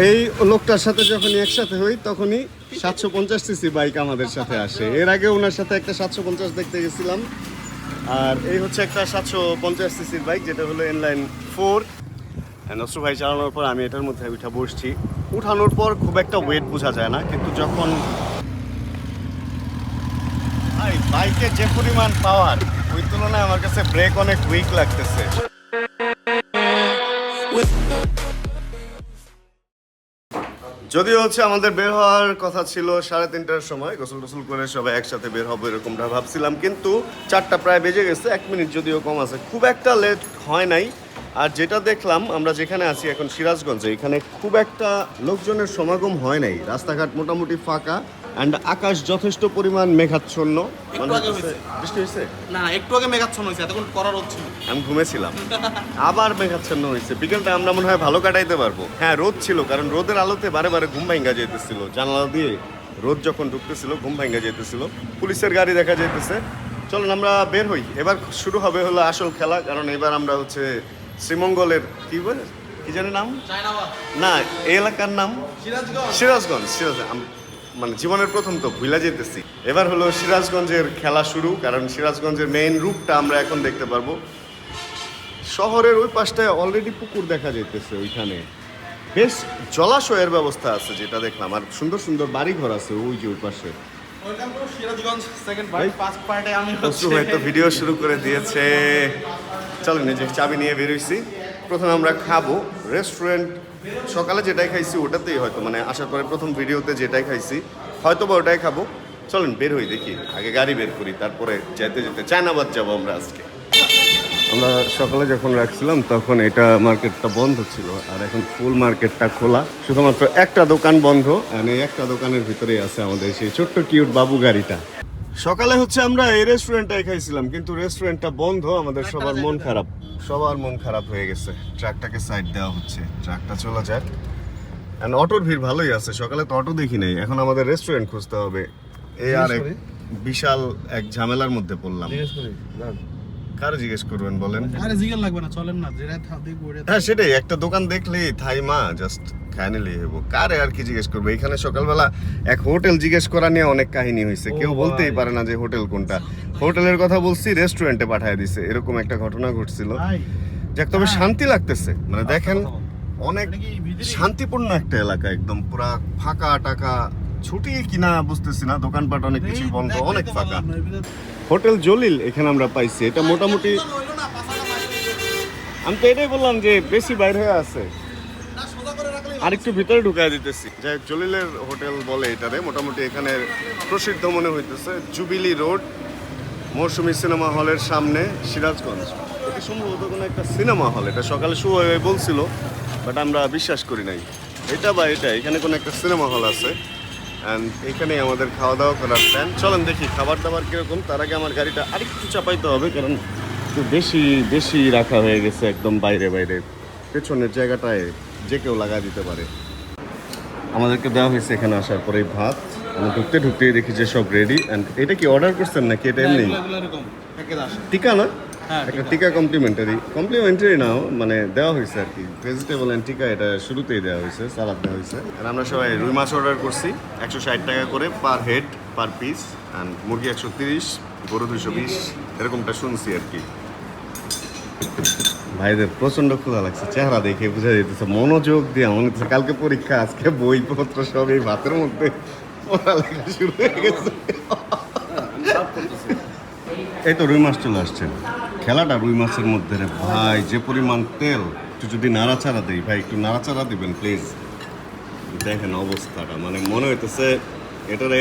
এই লোকটার সাথে যখনই একসাথে হই, তখনই সাতশো পঞ্চাশ সিসি বাইক আমাদের সাথে আসে। এর আগে ওনার সাথে একটা সাতশো পঞ্চাশ দেখতে গেছিলাম। আর এই হচ্ছে একটা সাতশো পঞ্চাশ সিসির বাইক, যেটা হলো ইনলাইন ফোর নসরু ভাই চালানোর পর আমি এটার মধ্যে উঠা বসছি। উঠানোর পর খুব একটা ওয়েট বোঝা যায় না, কিন্তু যখন বাইকে যে পরিমাণ পাওয়ার ওই তুলনায় আমার কাছে ব্রেক অনেক উইক লাগতেছে। যদিও হচ্ছে আমাদের বের হওয়ার কথা ছিল সাড়ে তিনটার সময়, গোসল টোসল করে সবাই একসাথে বের হব এরকমটা ভাবছিলাম, কিন্তু চারটা প্রায় বেজে গেছে, এক মিনিট যদিও কম আছে। খুব একটা লেট হয় নাই। আর যেটা দেখলাম, আমরা যেখানে আছি এখন সিরাজগঞ্জে, এখানে খুব একটা লোকজনের সমাগম হয় নাই। রাস্তাঘাট মোটামুটি ফাঁকা। অ্যান্ড আকাশ যথেষ্ট পরিমাণ মেঘাচ্ছন্ন। মনে আগে হচ্ছে- হয়েছে। বৃষ্টি হয়েছে? না না একটু আগে মেঘাচ্ছন্ন হয়েছে এতক্ষণ করার হচ্ছিল আমি ঘুমেছিলাম। আবার মেঘাচ্ছন্ন হয়েছে। বিকেলটা আমরা মনে হয় ভালো কাটাইতে পারব। হ্যাঁ রোদ ছিল কারণ রোদের আলোতে বারে বারে ঘুম ভাঙ্গা যেতেছিল জানালা দিয়ে রোদ যখন ঢুকতেছিল ঘুম ভাঙ্গা যেতেছিল পুলিশের গাড়ি দেখা যেতেছে চলুন আমরা বের হই। এবার শুরু হবে হলো আসল খেলা কারণ এবার আমরা হচ্ছে শ্রীমঙ্গলের কি বলে? কি জানি নাম? না এই এলাকার নাম? সিরাজগঞ্জ। সিরাজগঞ্জ সিরাজ আম- মানে জীবনের প্রথম তো ভুলা যেতেছি। এবার হলো সিরাজগঞ্জের খেলা শুরু কারণ সিরাজগঞ্জের মেইন রূপটা আমরা এখন দেখতে পারব। শহরের ওই পাশটায় অলরেডি পুকুর দেখা যাইতেছে ওইখানে। বেশ জলাশয়ের ব্যবস্থা আছে যেটা দেখলাম আর সুন্দর সুন্দর বাড়ি ঘর আছে ওই যে ওই পাশে। ভিডিও শুরু করে দিয়েছে। চলেন এই যে চাবি নিয়ে বেরোইছি প্রথমে আমরা খাব। রেস্টুরেন্ট সকালে যেটাই খাইছি ওটাতেই হয়তো মানে আসার পরে প্রথম ভিডিওতে যেটাই খাইছি হয়তো বা ওটাই খাব। চলেন, বের হই দেখি, আগে গাড়ি বের করি, তারপরে যেতে যেতে চায়নাবাদ যাব আমরা আজকে। আমরা সকালে যখন রাখছিলাম, তখন এটা মার্কেটটা বন্ধ ছিল, আর এখন ফুল মার্কেটটা খোলা। শুধুমাত্র একটা দোকান বন্ধ এই একটা দোকানের ভিতরেই আছে আমাদের সেই ছোট্ট কিউট বাবু গাড়িটা। সকালে হচ্ছে আমরা এই রেস্টুরেন্টটাই খাইছিলাম কিন্তু রেস্টুরেন্টটা বন্ধ আমাদের সবার মন খারাপ। সবার মন খারাপ হয়ে গেছে। ট্রাকটাকে সাইড দেওয়া হচ্ছে ট্রাকটা চলে যাক। এন্ড অটোর ভিড় ভালোই আছে সকালে তো অটো দেখি নাই। এখন আমাদের রেস্টুরেন্ট খুঁজতে হবে। এই আর এক বিশাল এক ঝামেলার মধ্যে পড়লাম। কার? জিজ্ঞেস করবেন বলেন? আরে জিগেল লাগবে না চলেন না যেটা হ্যাঁ সেটাই একটা দোকান দেখলেই থাই মা জাস্ট খায় নিলেই হব কারে আর কি জিজ্ঞেস করব? এখানে সকালবেলা এক হোটেল জিজ্ঞেস করা নিয়ে অনেক কাহিনী হয়েছে কেউ বলতেই পারে না যে হোটেল কোনটা। হোটেলের কথা বলছি রেস্টুরেন্টে পাঠিয়ে দিছে। এরকম একটা ঘটনা ঘটছিল। যাক তবে শান্তি লাগতেছে। মানে দেখেন অনেক? শান্তিপূর্ণ একটা এলাকা একদম। পুরা ফাঁকা টাকা ছুটি কিনা বুঝতেছি না। দোকানপাট অনেক কিছু বন্ধ অনেক ফাঁকা। হোটেল জলিল এখানে আমরা পাইছি। এটা মোটামুটি। আমি তো এটাই বললাম যে বেশি বাইরে হয়ে আছে। সোজা করে রাখলেই আর একটু ভিতরে ঢুকাই দিতেছি। যাই জলিলের হোটেল বলে এটারে। মোটামুটি এখানে প্রসিদ্ধ মনে হইতেছে জুবিলি রোড, মৌসুমী সিনেমা হলের সামনে সিরাজগঞ্জ। এটি সম্ভবত কোনো একটা সিনেমা হল। এটা সকালে শুভ হয়ে বলছিল, বাট আমরা বিশ্বাস করি নাই। এটা বা এটা, এখানে কোনো একটা সিনেমা হল আছে। অ্যান্ড এখানেই আমাদের খাওয়া দাওয়া করার প্ল্যান চলেন দেখি খাবার দাবার কীরকম। তার আগে আমার গাড়িটা আরেকটু চাপাইতে হবে, কারণ একটু বেশি বেশি রাখা হয়ে গেছে একদম বাইরে বাইরে। পেছনের জায়গাটায় যে কেউ লাগা দিতে পারে। আমাদেরকে দেওয়া হয়েছে এখানে আসার পরে ভাত। আমি ঢুকতে ঢুকতেই দেখি যে সব রেডি অ্যান্ড এটা কি অর্ডার করছেন নাকি? এটা এমনি। টিকা না? হ্যাঁ, একটা টিকা। কমপ্লিমেন্টারি কমপ্লিমেন্টারি নাও মানে দেওয়া হয়েছে আর কি। ভেজিটেবল অ্যান্ড টিকা এটা শুরুতেই দেওয়া হয়েছে সালাদ দেওয়া হয়েছে। আর আমরা সবাই রুই মাছ অর্ডার করছি। একশো ষাট টাকা করে per head per piece and মুরগি একশো তিরিশ গরু দুশো বিশ এরকমটা শুনছি আর কি। ভাইদের প্রচণ্ড ক্ষুধা লাগছে, চেহারা দেখে বোঝা যেতেছে মনোযোগ দিয়ে, মনে হচ্ছে কালকে পরীক্ষা, আজকে বইপত্র সব এই ভাতের মধ্যে পড়ালেখা শুরু হয়ে গেছে। এই তো রুই মাছ চলে আসছে। খেলাটা রুই মাছের মধ্যে রে ভাই, যে পরিমাণ তেল। একটু যদি নাড়াচাড়া দিই, ভাই, একটু নাড়াচাড়া দিবেন প্লিজ দেখেন অবস্থাটা মানে মনে হইতেছে, এটারে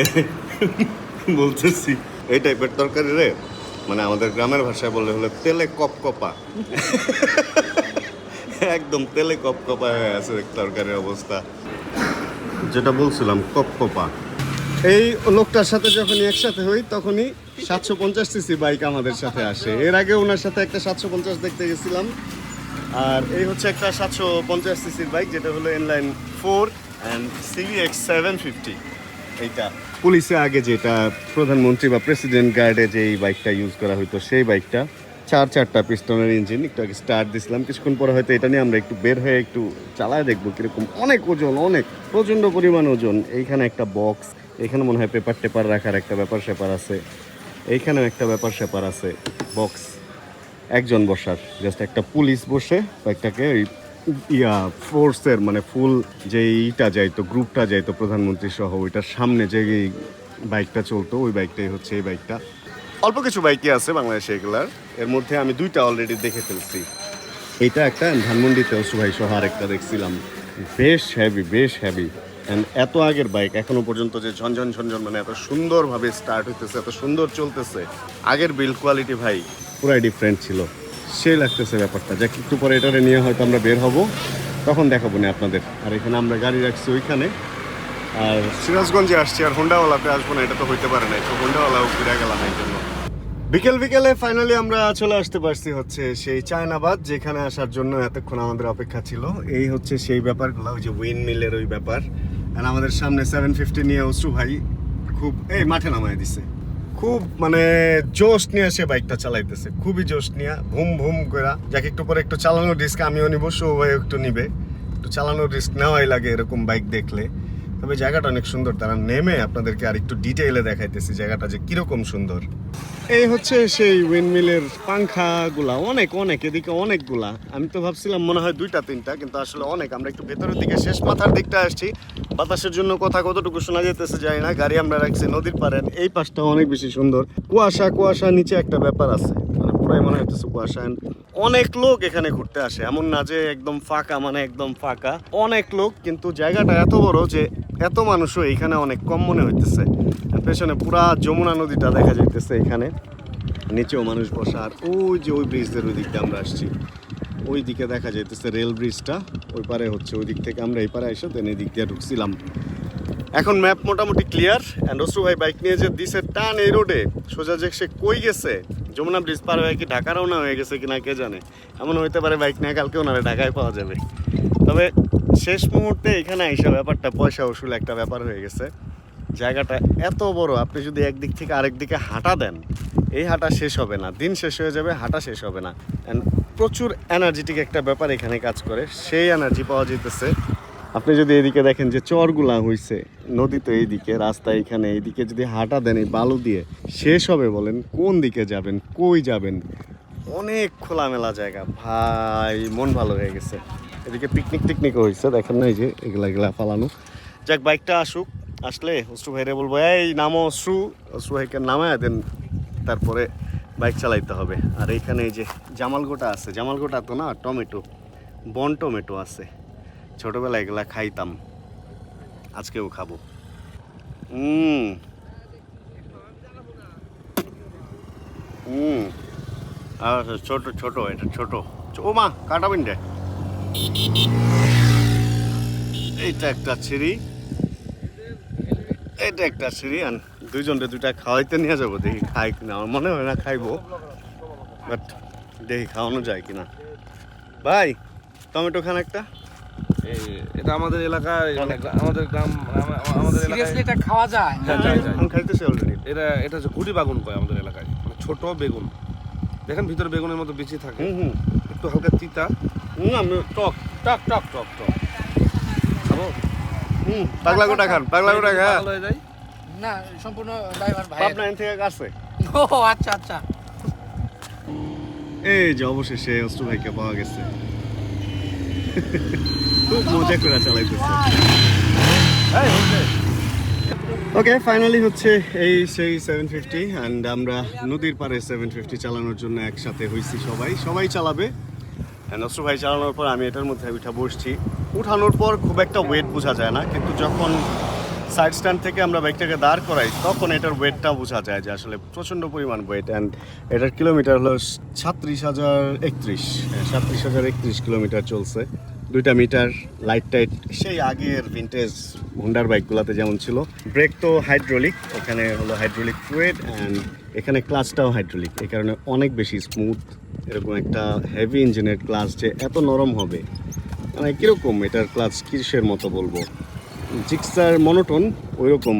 বলতেছি, এই টাইপের তরকারি রে। মানে আমাদের গ্রামের ভাষায় বললে হলে তেলে কপ কপা। একদম তেলে কপ কপা হয়ে আছে তরকারির অবস্থা। যেটা বলছিলাম, কপ কপা। এই লোকটার সাথে যখনই একসাথে হই, তখনই সাতশো পঞ্চাশ সিসি বাইক আমাদের সাথে আসে। এর আগে ওনার সাথে একটা সাতশো পঞ্চাশ দেখতে গেছিলাম। আর এই হচ্ছে একটা সাতশো পঞ্চাশ সিসির বাইক, যেটা হলো inline four and CV X seven fifty এইটা। পুলিশে আগে যেটা প্রধানমন্ত্রী বা প্রেসিডেন্ট গার্ডে যে এই বাইকটা ইউজ করা হতো সেই বাইকটা চার চারটা পিস্টনের ইঞ্জিন একটু আগে স্টার্ট দিছিলাম। কিছুক্ষণ পরে হয়তো এটা নিয়ে আমরা একটু বের হয়ে একটু চালায় দেখব কীরকম অনেক ওজন, অনেক প্রচণ্ড পরিমাণ ওজন। এইখানে একটা বক্স এখানে মনে হয় পেপার টেপার রাখার একটা ব্যাপার স্যাপার আছে। এইখানেও একটা ব্যাপার স্যাপার আছে বক্স একজন বসার জাস্ট একটা পুলিশ বসে কয়েকটাকে ওই ইয়া ফোর্সের মানে ফুল যে ইটা যাইতো গ্রুপটা যাইতো প্রধানমন্ত্রী সহ, ওইটার সামনে যে বাইকটা চলতো, ওই বাইকটাই হচ্ছে এই বাইকটা অল্প কিছু বাইকই আছে বাংলাদেশে এগুলার। এর মধ্যে আমি দুইটা অলরেডি দেখে ফেলছি। এটা একটা ধানমন্ডিতে সুভাই সহ আরেকটা দেখছিলাম। বেশ হ্যাভি বেশ হ্যাভি অ্যান্ড এত আগের বাইক এখনও পর্যন্ত যে ঝনঝন ঝনঝন মানে এত সুন্দরভাবে স্টার্ট হইতেছে, এত সুন্দর চলতেছে। আগের বিল্ড কোয়ালিটি ভাই, পুরাই ডিফারেন্ট ছিল। সেই লাগতেছে ব্যাপারটা। যাক, একটু পরে এটারে নিয়ে হয়তো আমরা বের হব। তখন দেখাবো না আপনাদের। আর এখানে আমরা গাড়ি রাখছি ওইখানে। আর সিরাজগঞ্জে আসছি, আর হোন্ডাওয়ালাতে আসব না, এটা তো হইতে পারে না। তো হোন্ডাওয়ালাও ফিরে গেলাম এই জন্য। বিকেল বিকেলে ফাইনালি আমরা চলে আসতে পারছি হচ্ছে সেই চায়নাবাদ, যেখানে আসার জন্য এতক্ষণ আমাদের অপেক্ষা ছিল। এই হচ্ছে সেই ব্যাপারগুলো, ওই যে উইন মিলের ওই ব্যাপার। আর আমাদের সামনে সেভেন ফিফটি নিয়ে অসু ভাই খুব এই মাঠে নামায় দিছে। খুব মানে জোশ নিয়ে সে বাইকটা চালাইতেছে, খুবই জোশ নিয়ে, ভুম ভুম করে যাকে একটু পরে একটু চালানোর রিস্ক আমিও নিব সো ভাই একটু নিবে। একটু চালানোর রিস্ক নেওয়াই লাগে এরকম বাইক দেখলে। তবে জায়গাটা অনেক সুন্দর। তারা নেমে আপনাদেরকে আর একটু ডিটেইলে দেখাইতেছি জায়গাটা যে কীরকম সুন্দর। এই হচ্ছে সেই উইন্ডমিলের পাংখাগুলা, অনেক অনেক, এদিকে অনেকগুলা। আমি তো ভাবছিলাম মনে হয় দুইটা, তিনটা, কিন্তু আসলে অনেক। আমরা একটু ভেতরের দিকে শেষ মাথার দিকটা আসছি। বাতাসের জন্য কথা কতটুকু শোনা যেতেছে জানি না। গাড়ি আমরা রাখছি নদীর পাড়ের এই পাশটা অনেক বেশি সুন্দর। কুয়াশা কুয়াশা, নিচে একটা ব্যাপার আছে। পুরাই মনে হইতেছে কুয়াশা অনেক লোক এখানে ঘুরতে আসে। এমন না যে একদম ফাঁকা মানে একদম ফাঁকা। অনেক লোক, কিন্তু জায়গাটা এত বড় যে এত মানুষও এখানে অনেক কম মনে হইতেছে। পেছনে পুরা যমুনা নদীটা দেখা যাইতেছে এখানে। নিচেও মানুষ বসা। আর ওই যে ওই ব্রিজদের ওই দিকটা আমরা আসছি। ওই দিকে দেখা যাইতেছে রেল ব্রিজটা ওই পারে হচ্ছে, ওই দিক থেকে আমরা এই পারে এসে দেন এই দিক দিয়ে ঢুকছিলাম। এখন ম্যাপ মোটামুটি ক্লিয়ার অ্যান্ড রসু ভাই বাইক নিয়ে যে দিছে টান এই রোডে সোজা যে সে কই গেছে? যমুনা ব্রিজ পার হয়ে কি ঢাকা রওনা হয়ে গেছে কিনা কে জানে? এমন হইতে পারে বাইক নিয়ে কালকে ওনারা ঢাকায় পাওয়া যাবে। তবে শেষ মুহূর্তে এখানে আইসা ব্যাপারটা, পয়সা উসুল একটা ব্যাপার হয়ে গেছে। জায়গাটা এত বড়, আপনি যদি একদিক থেকে আরেক দিকে হাঁটা দেন, এই হাঁটা শেষ হবে না, দিন শেষ হয়ে যাবে, হাঁটা শেষ হবে না। অ্যান্ড প্রচুর এনার্জেটিক একটা ব্যাপার এখানে কাজ করে, সেই এনার্জি পাওয়া যেতেছে আপনি যদি এদিকে দেখেন যে চরগুলা হইছে নদী তো এইদিকে, রাস্তা এখানে, এইদিকে যদি হাঁটা দেন, এই বালু দিয়ে শেষ হবে বলেন, কোন দিকে যাবেন, কই যাবেন? অনেক খোলামেলা জায়গা। ভাই, মন ভালো হয়ে গেছে। এদিকে পিকনিক টিকনিকও হয়েছে দেখেন না এই যে, এগুলা এগুলা ফালানো যাক, বাইকটা আসুক, আসলে অশ্রু ভাইরে বলব, এই, নামো অশ্রু। অশ্রু ভাইকে নামায় দেন, তারপরে বাইক চালাইতে হবে। আর এইখানে এই যে, জামালগোটা আছে, জামালগোটা তো না, টমেটো, বন টমেটো আছে। ছোটোবেলায় এগুলা খাইতাম। আজকেও খাব। আর ছোট ছোট, এটা ছোট। ও মা, কাটাবেন রে। এইটা একটা ছিঁড়ি। এটা একটা সিঁড়ি আন দুইজনরে দুইটা খাওয়াইতে নিয়ে যাব, দেখি খাই কিনা। আমার মনে হয় না খাইবো বাট দেখি খাওয়ানো যায় কিনা। ভাই টমেটো খান একটা। এটা আমাদের এলাকায় মানে আমাদের গ্রাম আমাদের এলাকায় এটা খাওয়া যায়? হ্যাঁ, যায়, যায়। আমি খাইতেছি অলরেডি এটা এটা হচ্ছে গুটি বাগুন কয় আমাদের এলাকায় মানে ছোট বেগুন। দেখেন ভিতরে বেগুনের মতো বেশি থাকে। হুম হুম। একটু হালকা তিতা। টক। টক টক টক টক। খাব? হুম পাগলা গোটা খান পাগলা গোটা খা। ভালো হয়ে যায়? না সম্পূর্ণ ড্রাইভার ভাই পাবনা থেকে কাছে। ও আচ্ছা আচ্ছা। এই যে অবশেষে অস্ত্র ভাইকে পাওয়া গেছে। ওকে ফাইনালি হচ্ছে এই সেই সেভেন ফিফটি অ্যান্ড আমরা নদীর পাড়ে সেভেন ফিফটি চালানোর জন্য একসাথে হয়েছি সবাই। সবাই চালাবে। অস্ত্র ভাই চালানোর পর আমি এটার মধ্যে উঠা বসছি। উঠানোর পর খুব একটা ওয়েট বোঝা যায় না, কিন্তু যখন সাইড স্ট্যান্ড থেকে আমরা বাইকটাকে দাঁড় করাই, তখন এটার ওয়েটটা বোঝা যায় যে আসলে প্রচণ্ড পরিমাণ ওয়েট অ্যান্ড এটার কিলোমিটার হলো সাতত্রিশ হাজার একত্রিশ। সাতত্রিশ হাজার একত্রিশ কিলোমিটার চলছে। দুইটা মিটার লাইট টাইট সেই আগের ভিন্টেজ হুন্ডার বাইকগুলোতে যেমন ছিল। ব্রেক তো হাইড্রোলিক এখানে হলো হাইড্রোলিক ফ্লুইড অ্যান্ড এখানে ক্লাচটাও হাইড্রোলিক এই কারণে অনেক বেশি স্মুথ এরকম একটা হেভি ইঞ্জিনের ক্লাচ যে এত নরম হবে। মানে কীরকম এটার ক্লাচ কিসের মতো বলব? জিক্সার মনোটন ওইরকম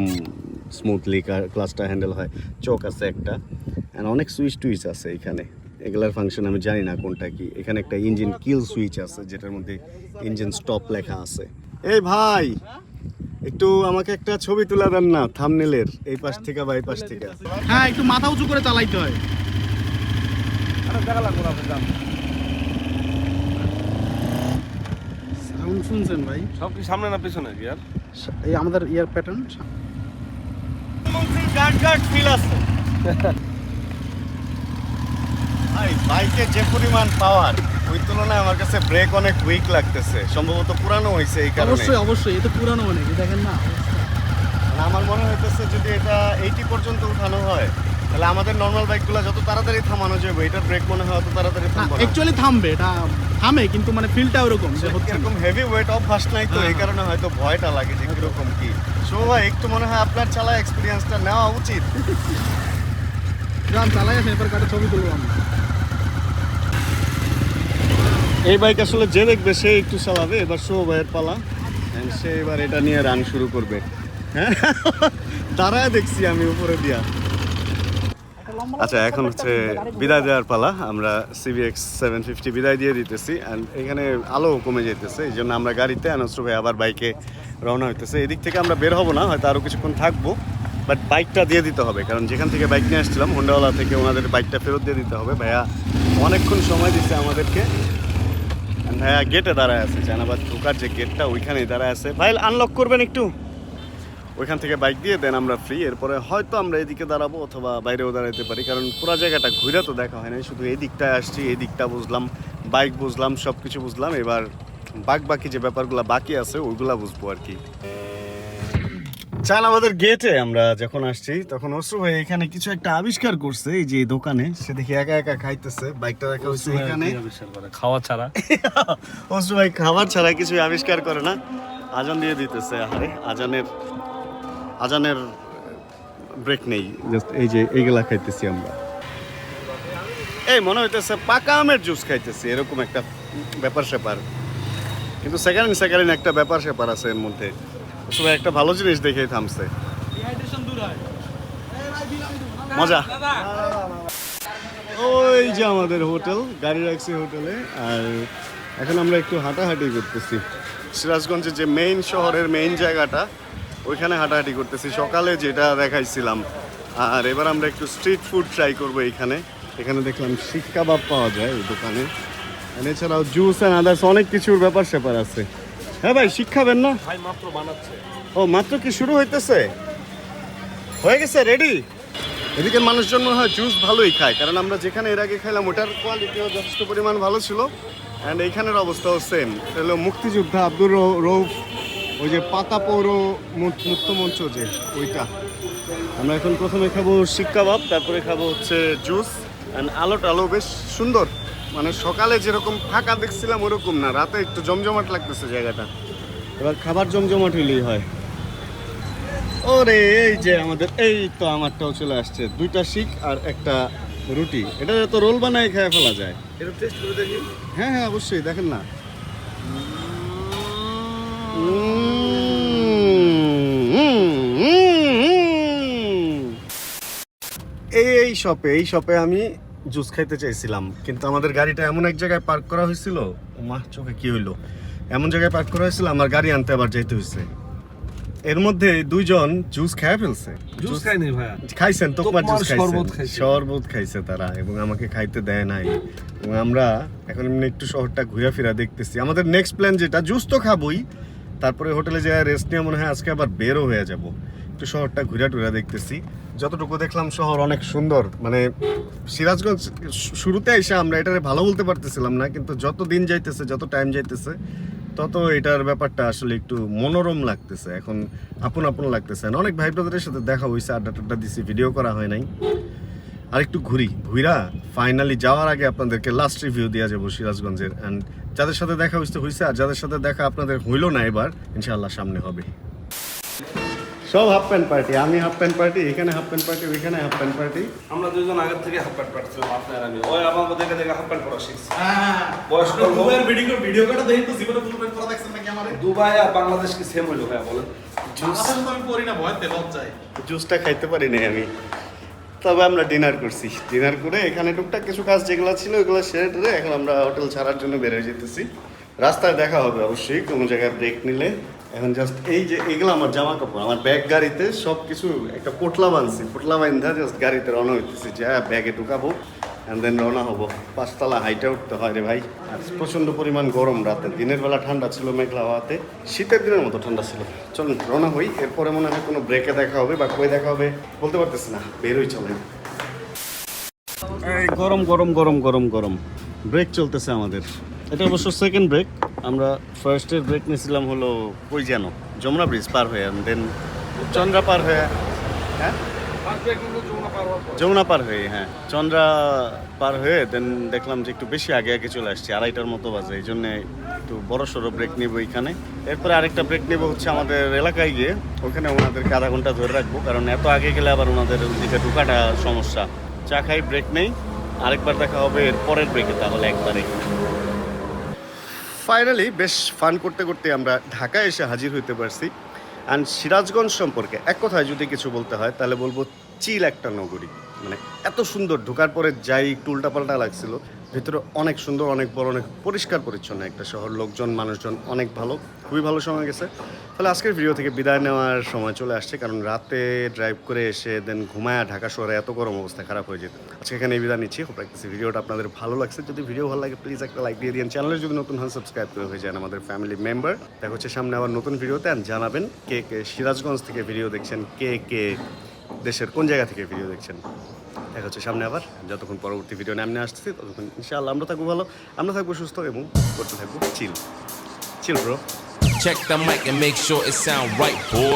স্মুথলি ক্লাচটা হ্যান্ডেল হয়। চোখ আছে একটা। অ্যান্ড অনেক সুইচ টুইচ আছে এখানে। এগুলার ফাংশন আমি জানি না কোনটা কি। এখানে একটা ইঞ্জিন কিল সুইচ আছে যেটার মধ্যে ইঞ্জিন স্টপ লেখা আছে। এই ভাই একটু আমাকে একটা ছবি তুলে দেন না থামনেলের এই পাশ থেকে বা এই পাশ থেকে। হ্যাঁ একটু মাথা উঁচু করে চালাইতে হয়। আরে দেখা লাগবো না আপনি যান। সাউন্ড শুনছেন ভাই? সব কি সামনে না পেছনে কি আর? এই আমাদের year pattern guard guard feel আছে। ভাই বাইকে যে পরিমাণ পাওয়ার ওই তুলনায় আমার কাছে ব্রেক অনেক উইক লাগতেছে। সম্ভবত পুরানো হয়েছে এই কারণে। অবশ্যই অবশ্যই এটা পুরানো অনেক দেখেন না আমার মনে হইতেছে যদি এটা এইটি পর্যন্ত উঠানো হয় তাহলে আমাদের নর্মাল বাইকগুলো যত তাড়াতাড়ি থামানো যাবে এটার ব্রেক মনে হয় অত তাড়াতাড়ি থামবে অ্যাকচুয়ালি থামবে এটা থামে কিন্তু মানে ফিলটা ওরকম এরকম হেভি ওয়েট অভ্যাস নাই তো হ্যাঁ, এই হ্যাঁ। কারণে হয়তো ভয়টা লাগে যে কীরকম কি। সো ভাই একটু মনে হয় আপনার চালা এক্সপিরিয়েন্সটা নেওয়া উচিত। চালাই এবার কাটে ছবি তুলবো আমরা। এই বাইক আসলে যে দেখবে, সে একটু চালাবে। এবার শো ভাইয়ের পালা। সে এবার এটা নিয়ে রান শুরু করবে। হ্যাঁ? দাঁড়ায় দেখছি আমি উপরে দিয়া। আচ্ছা এখন হচ্ছে বিদায় দেওয়ার পালা। আমরা সিবিএক্স সেভেন ফিফটি বিদায় দিয়ে দিতেছি। অ্যান্ড এখানে আলো কমে যেতেছে এই জন্য আমরা গাড়িতে অনস্র ভাই আবার বাইকে রওনা হইতেছে। এদিক থেকে আমরা বের হব না, হয়তো আরও কিছুক্ষণ থাকব। বাট বাইকটা দিয়ে দিতে হবে। কারণ যেখান থেকে বাইক নিয়ে আসছিলাম হোন্ডাওয়ালা থেকে ওনাদের বাইকটা ফেরত দিয়ে দিতে হবে। ভাইয়া অনেকক্ষণ সময় দিচ্ছে আমাদেরকে। ভাইয়া গেটে দাঁড়ায় আছে জানাবাদ ঢোকার যে গেটটা ওইখানেই দাঁড়ায় আছে। ভাই আনলক করবেন একটু। ওইখান থেকে বাইক দিয়ে দেন আমরা ফ্রি এরপরে হয়তো আমরা এদিকে দাঁড়াবো অথবা বাইরেও দাঁড়াতে পারি, কারণ পুরো জায়গাটা ঘুরে তো দেখা হয় না শুধু এই দিকটায় আসছি এই দিকটা বুঝলাম বাইক বুঝলাম সব কিছু বুঝলাম, এবার বাক বাকি যে ব্যাপারগুলো বাকি আছে, ওইগুলা বুঝব আর কি। চান আমাদের গেটে আমরা যখন আসছি তখন অশ্রু ভাই এখানে কিছু একটা আবিষ্কার করছে এই যে দোকানে। সে দেখি একা একা খাইতেছে বাইকটা রাখা হয়েছে এখানে। খাওয়া ছাড়া? অশ্রু ভাই খাবার ছাড়া কিছু আবিষ্কার করে না। আজান দিয়ে দিতেছে আরে আজানের আজানের ব্রেক নেই। জাস্ট এই যে এইগুলা খাইতেছি আমরা। এই মনে হইতেছে পাকা আমের জুস খাইতেছি এরকম একটা ব্যাপার স্যাপার কিন্তু সেকেন্ড সেকেন্ড একটা ব্যাপার স্যাপার আছে এর মধ্যে। ভাই একটা ভালো জিনিস দেখেই থামছে। মজা। ওই যে আমাদের হোটেল গাড়ি রাখছি হোটেলে আর এখন আমরা একটু হাঁটাহাঁটি করতেছি। সিরাজগঞ্জের যে মেইন শহরের মেইন জায়গাটা ওইখানে হাঁটাহাঁটি করতেছি। সকালে যেটা দেখাইছিলাম আর এবার আমরা একটু স্ট্রিট ফুড ট্রাই করব এখানে এখানে দেখলাম শিক কাবাব পাওয়া যায় এই দোকানে। এছাড়াও জুস অ্যান্ড আদার্স অনেক কিছুর ব্যাপার স্যাপার আছে। হ্যাঁ ভাই শিক্ষাবেন না। ভাই মাত্র বানাচ্ছে। ও মাত্র কি শুরু হইতেছে? হয়ে গেছে রেডি এদিকে মানুষজন মনে হয় জুস ভালোই খায় কারণ আমরা যেখানে এর আগে খাইলাম ওটার কোয়ালিটিও যথেষ্ট পরিমাণ ভালো ছিল। অ্যান্ড এইখানের অবস্থাও সেম হলো মুক্তিযোদ্ধা আব্দুর রৌ- রৌফ ওই যে পাতা পৌর মু- মুক্ত মঞ্চ যে ওইটা। আমরা এখন প্রথমে খাব শিক কাবাব তারপরে খাব হচ্ছে জুস অ্যান্ড আলো টালো বেশ সুন্দর। মানে সকালে যেরকম ফাঁকা দেখছিলাম ওরকম না। রাতে একটু জমজমাট লাগতেছে জায়গাটা। এবার খাবার জমজমাট হইলেই হয়। ওরে এই যে আমাদের এই তো আমারটাও চলে আসছে। দুইটা শিক আর একটা রুটি। এটা তো রোল বানাই খেয়ে ফেলা যায়। এটা টেস্ট করে দেখি? হ্যাঁ হ্যাঁ অবশ্যই দেখেন না। এই শপে এই শপে আমি জুস খাইতে চাইছিলাম কিন্তু আমাদের গাড়িটা এমন এক জায়গায় পার্ক করা হয়েছিল মা চোখে কি হইল? এমন জায়গায় পার্ক করা হয়েছিল আমার গাড়ি আনতে আবার যাইতে হয়েছে এর মধ্যে দুইজন জুস খেয়ে ফেলছে। জুস খাইনি ভাইয়া খাইছেন তোকমার জুস খাইছেন শরবত খাইছে। শরবত খাইছে তারা এবং আমাকে খাইতে দেয় নাই। এবং আমরা এখন এমনি একটু শহরটা ঘুরে ফিরা দেখতেছি। আমাদের নেক্সট প্ল্যান যেটা জুস তো খাবোই তারপরে হোটেলে যায় রেস্ট নিয়ে মনে হয় আজকে আবার বেরও হয়ে যাব। একটু শহরটা ঘুরে টুরা দেখতেছি। যতটুকু দেখলাম শহর অনেক সুন্দর। মানে সিরাজগঞ্জ শুরুতে এসে আমরা এটারে ভালো বলতে পারতেছিলাম না, কিন্তু যত দিন যাইতেছে, যত টাইম যাইতেছে, তত এটার ব্যাপারটা আসলে একটু মনোরম লাগতেছে। এখন আপন আপন লাগতেছে। অনেক ভাই ব্রাদারের সাথে দেখা হয়েছে আড্ডা টাড্ডা দিছি ভিডিও করা হয় নাই। আর একটু ঘুরি। ঘুরা ফাইনালি যাওয়ার আগে আপনাদেরকে লাস্ট রিভিউ দেওয়া যাব সিরাজগঞ্জের। অ্যান্ড যাদের সাথে দেখা হয়েছে হয়েছে আর যাদের সাথে দেখা আপনাদের হইল না এবার, ইনশাআল্লাহ সামনে হবে। সব হাফ প্যান্ট পার্টি আমি হাফ প্যান্ট পার্টি এখানে হাফ প্যান্ট পার্টি ওইখানে হাফ প্যান্ট পার্টি আমরা দুজন আগের থেকে হাফ প্যান্ট পাচ্ছিলাম আপনার আমি। ওই আমাকে দেখে দেখে হাফ প্যান্ট পরা শিখছি। হ্যাঁ। বয়স্ক। দুবাইয়ের ভিডিও ভিডিও কাটা দেখি তো জীবনে ফুল প্যান্ট পরা দেখছেন নাকি আমারে? দুবাই আর বাংলাদেশ কি সেম হলো ভাইয়া বলেন। বাংলাদেশে তো আমি পরি না ভয়তে লজ্জায়। জুসটা খাইতে পারি নাই আমি। তবে আমরা ডিনার করছি। ডিনার করে এখানে টুকটাক কিছু কাজ যেগুলো ছিল ওগুলো সেরে টেরে এখন আমরা হোটেল ছাড়ার জন্য বের হয়ে যেতেছি। রাস্তায় দেখা হবে অবশ্যই কোনো জায়গায় ব্রেক নিলে। এখন জাস্ট এই যে এগুলো আমার জামা কাপড় আমার ব্যাগ গাড়িতে সব কিছু একটা পোটলা বানছি, পোটলা বান্ধা জাস্ট গাড়িতে রওনা হইতেছি, যে হ্যাঁ ব্যাগে ঢুকাবো অ্যান্ড দেন রওনা হব। পাঁচতলা হাইটে উঠতে হয় রে ভাই। আর প্রচণ্ড পরিমাণ গরম রাতে। দিনের বেলা ঠান্ডা ছিল মেঘলা হওয়াতে, শীতের দিনের মতো ঠান্ডা ছিল। চলুন, রওনা হই। এরপরে মনে হয় কোনো ব্রেকে দেখা হবে বা কই দেখা হবে, বলতে পারতেছি না। বেরোই চলেন। গরম গরম গরম গরম গরম। ব্রেক চলতেছে আমাদের। এটা অবশ্য সেকেন্ড ব্রেক আমরা ফার্স্টের ব্রেক নিয়েছিলাম হলো কই যেন? যমুনা ব্রিজ পার হয়ে দেন চন্দ্রা পার হয়ে হ্যাঁ? যমুনা পার হয়ে হ্যাঁ। চন্দ্রা পার হয়ে দেন দেখলাম যে একটু বেশি আগে আগে চলে আসছি, আড়াইটার মতো বাজে, এই জন্যে একটু বড় সড়ো ব্রেক নেব এখানে। এরপরে আরেকটা ব্রেক নেব হচ্ছে আমাদের এলাকায় গিয়ে, ওখানে ওনাদেরকে আধা ঘণ্টা ধরে রাখব, কারণ এত আগে গেলে আবার ওনাদের ওদিকে ঢুকাটা সমস্যা। চা খাই ব্রেক নেই। আরেকবার দেখা হবে এর পরের ব্রেকে তাহলে একবারে। ফাইনালি বেশ ফান করতে করতে আমরা ঢাকায় এসে হাজির হইতে পারছি। অ্যান্ড সিরাজগঞ্জ সম্পর্কে এক কথায় যদি কিছু বলতে হয়, তাহলে বলব চিল একটা নগরী। মানে এত সুন্দর, ঢোকার পরে যাই, একটু উল্টাপাল্টা লাগছিল। ভিতরে অনেক সুন্দর, অনেক বড়, অনেক পরিষ্কার পরিচ্ছন্ন একটা শহর। লোকজন, মানুষজন অনেক ভালো, খুবই ভালো সময় গেছে। তাহলে আজকের ভিডিও থেকে বিদায় নেওয়ার সময় চলে আসছে, কারণ রাতে ড্রাইভ করে এসে দেন ঘুমায়া ঢাকা শহরে এত গরম অবস্থা, খারাপ হয়ে যেত। আজকে এখানে বিদায় নিচ্ছি হোপ রাখতেছি ভিডিওটা আপনাদের ভালো লাগছে। যদি ভিডিও ভালো লাগে প্লিজ একটা লাইক দিয়ে দিন। চ্যানেলে যদি নতুন হন সাবস্ক্রাইব করে হয়ে যান আমাদের ফ্যামিলি মেম্বার দেখা হচ্ছে সামনে আবার নতুন ভিডিওতে জানাবেন কে কে সিরাজগঞ্জ থেকে ভিডিও দেখছেন, কে কে দেশের কোন জায়গা থেকে ভিডিও দেখছেন। দেখা হচ্ছে সামনে আবার। যতক্ষণ পরবর্তী ভিডিও নামনে আসতেছি ততক্ষণ ইনশাআল্লাহ আমরা থাকব ভালো আমরা থাকব সুস্থ এবং করতে থাকব chill chill bro Check the mic and make sure it sound right, boys.